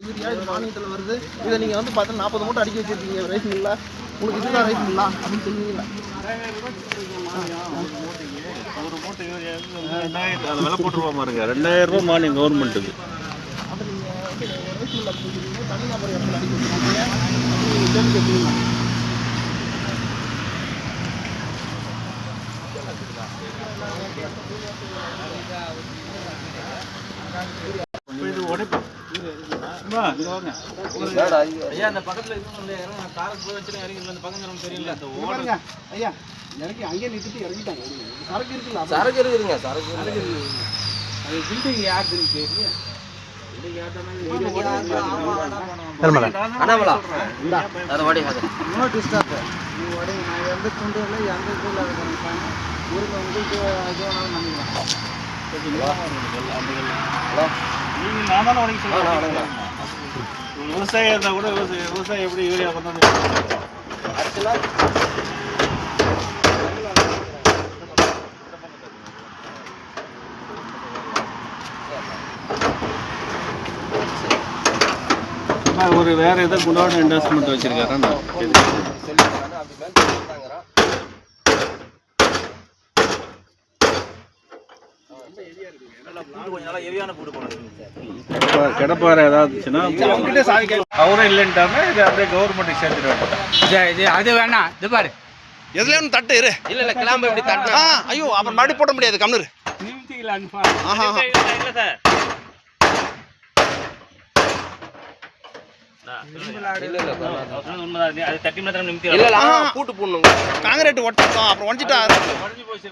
Urea இது மானியத்தில் வருது. இதை நீங்கள் வந்து பார்த்தா நாற்பது மூட்டை அடிக்க வச்சிருக்கீங்க. ரைஸ் மில்லா உங்களுக்கு இதுதான் ரைஸ் மில்லா அப்படின்னு ஒரு மூட்டை ரெண்டாயிரம் அது விலை போட்டுருவா பாருங்க. ரெண்டாயிரம் ரூபா மானியம் கவர்மெண்ட்டுக்கு அப்போ நீங்கள் வந்து ரைஸ் மில்லா கொடுக்குறீங்க தனிநபர் இடத்துல அடிக்க வச்சிருக்கீங்க. ஐயா அந்த பக்கத்துல இறங்க காருக்கு போய் வச்சுட்டு இறங்கி இந்த பக்கம் நமக்கு தெரியல அந்த இங்க ஐயா இறக்கி அங்கேயே நிறுத்திட்டு இறங்கிட்டாங்க சரக்கு இருக்குல்ல சரக்கு இருக்குதுங்க சரக்கு சரக்கு இருக்குது அது பில்டிங் யாருக்குன்னு தெரியல அண்ணாமலா நீங்கள் நான் நான் தானே உடைக்க சொல்றேன். விவசாயம் இருந்தா கூட விவசாயம் விவசாயம் எப்படி யூரியா அம்மா, ஒரு வேற ஏதோ குடோன் இன்வெஸ்ட்மெண்ட் வச்சிருக்காரா? கொஞ்சம் நல்லா ஹெவியான போட்டு கிடப்பாறை ஏதாவது அவரும் இது அப்படியே கவர்மெண்ட்டுக்கு சேர்த்துட்டு இது அது வேணாம். இது பாரு. தட்டு இரு. இல்ல இல்ல கிளம்ப இப்படி தட்டு. ஆ ஐயோ அப்புறம் மறுபடியும் போட முடியாது கம்னு நிமித்திக்கலான்னு ஆஹா ஆஹா. இல்ல சார் இல்ல இல்ல அது தட்டி மாத்திரம் நிமித்தி இல்ல இல்ல ஆ, பூட்டு போடணுங்க காங்கிரீட் ஒட்டோம் அப்புறம் ஒடிச்சிட்டா உடஞ்சி போச்சு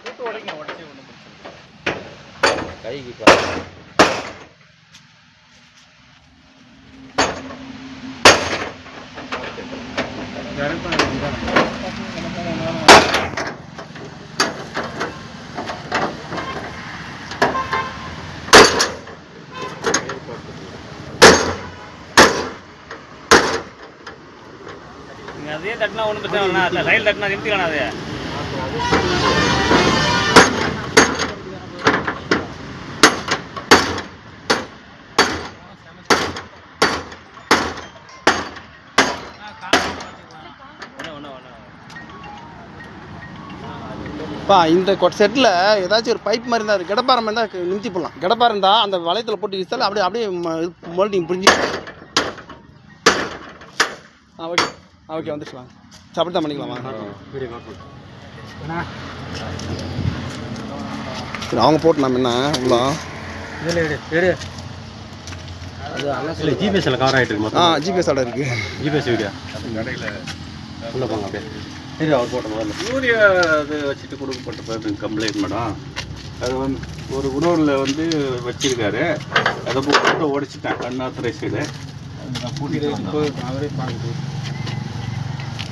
கூட்டு உடைங்க உடச்சி ஒன்றும் கைக்கு நீங்க அதே தட்டினா ஒன்றும் பிரச்சனை இல்லை சைடு தட்டினா நிறுத்திக்கலாம் அது பா இந்த செட்டில் ஏதாச்சும் ஒரு பைப் மாதிரி இருந்தால் கிடப்பாறை மாதிரி இருந்தால் நிறுத்தி போடலாம். கிடப்பாறை இருந்தால் அந்த வளையத்தில் போட்டு வீசாலும் அப்படியே அப்படியே மோல்டிங் புரிஞ்சு. ஆ ஓகே ஆ ஓகே வந்துச்சு வாங்க. சரி, அப்படி தான் பண்ணிக்கலாமா சரி அவங்க போட்டலாம் என்ன உள்ள? இல்லை ஜிபிஎஸ்ல கவர் ஆகிட்டு இருக்கு ஆ ஜிபிஎஸ் ஆர்டர் இருக்குது ஜிபிஎஸ் வீடியோ. உள்ள போங்க அப்படியே. சரி அவர் போட்ட முதல்ல. யூரியா அது வச்சுட்டு கொடுக்கப்பட்ட கம்ப்ளைண்ட் மேடம். அது வந்து ஒரு குடோனில் வந்து வச்சிருக்காரு. அதை போட்டு உடைச்சிட்டேன் அன்ஆத்தரைஸ்டு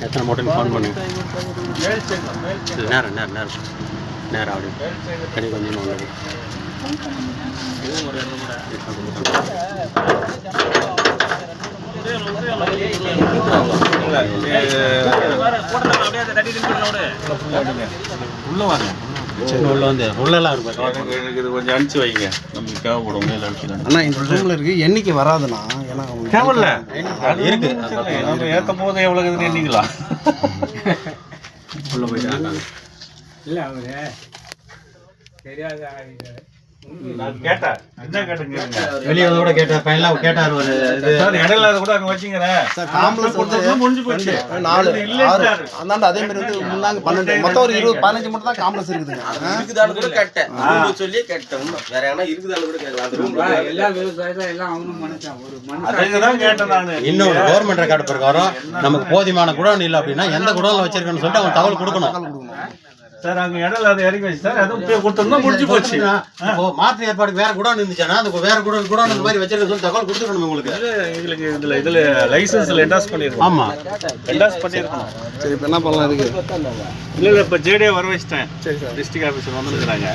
எத்தனை மூட்டைன்னு ஃபோன் பண்ணுங்க இல்லை நேரம் நேரம் நேரம். நேரம் அப்படி தனி கொஞ்சம் உள்ளது அப்படியே அதை தட்டி நிறுத்திக்கலாம் உள்ள வாங்க. உள்ள வந்து உள்ளெல்லாம் இருக்கும் எனக்கு எனக்கு இது கொஞ்சம் அனுப்பிச்சு வைங்க. நமக்கு தேவைப்படும். மேலே அனுப்பிக்கலாம் அண்ணா இந்த ரூமில் இருக்குது எண்ணிக்கை வராதுண்ணா. ஏன்னா தேவையில்ல. இருக்கு. நம்ம ஏற்றும் போது எவ்வளோ உள்ள இல்லை அவரு. தெரியாத வெளியே கூட கேட்டார் ஃபைனலாக கேட்டார் ஒரு இது. சார் இடையில அதை கூட அங்கே வச்சிங்கிறேன் சார் காம்ப்ளெக்ஸ் வந்து கொடுத்தது முடிஞ்சு போச்சு. ரெண்டு, நாலு இது இல்லைன்னு ஆறு. சார். அந்தாண்ட அதே மாதிரி வந்து முன்னாங்க மொத்தம் ஒரு இருபது பதினஞ்சு மட்டும் தான் காம்ப்ளெக்ஸ் இருக்குதுங்க. கூட கேட்டேன். சொல்லி கேட்டேன். உண்மை. வேற எங்கன்னா இருக்குதான்னு கூட கேட்கலாம். அந்த ரூம்ல எல்லா விவசாயம் எல்லாம் அவனும் மனுஷன். ஒரு மனுஷன். அதுக்கு தான் கேட்டேன் நான். இன்னொரு கவர்மெண்ட் ரெக்கார்டு பிரகாரம் நமக்கு போதியமான குடோன் இல்லை அப்படின்னா எந்த குடோன்ல வச்சிருக்கேன்னு சொல்லிட்டு அவன் தகவல் கொடுக்கணும். சார் அங்கே இடையில அதை இறக்கி வச்சு சார். அதுவும் போய் கொடுத்தோம்னா முடிஞ்சு போச்சு. இப்போ மாற்று ஏற்பாடு வேற குடோன் இருந்துச்சுன்னா அந்த வேற குடோன் குடோன் இந்த மாதிரி வச்சிருக்க சொல்லி தகவல் கொடுத்துக்கணும் உங்களுக்கு. இதுல இதுல இதுல லைசன்ஸ்ல என்டாஸ் பண்ணிருக்கோம். ஆமா. என்டாஸ் பண்ணிருக்கோம். சரி இப்போ என்ன பண்ணலாம் இதுக்கு? இல்ல இல்ல இப்ப ஜேடியா வர வச்சிட்டேன். சரி சார் டிஸ்ட்ரிக்ட் ஆஃபீஸர் வந்துருக்காங்க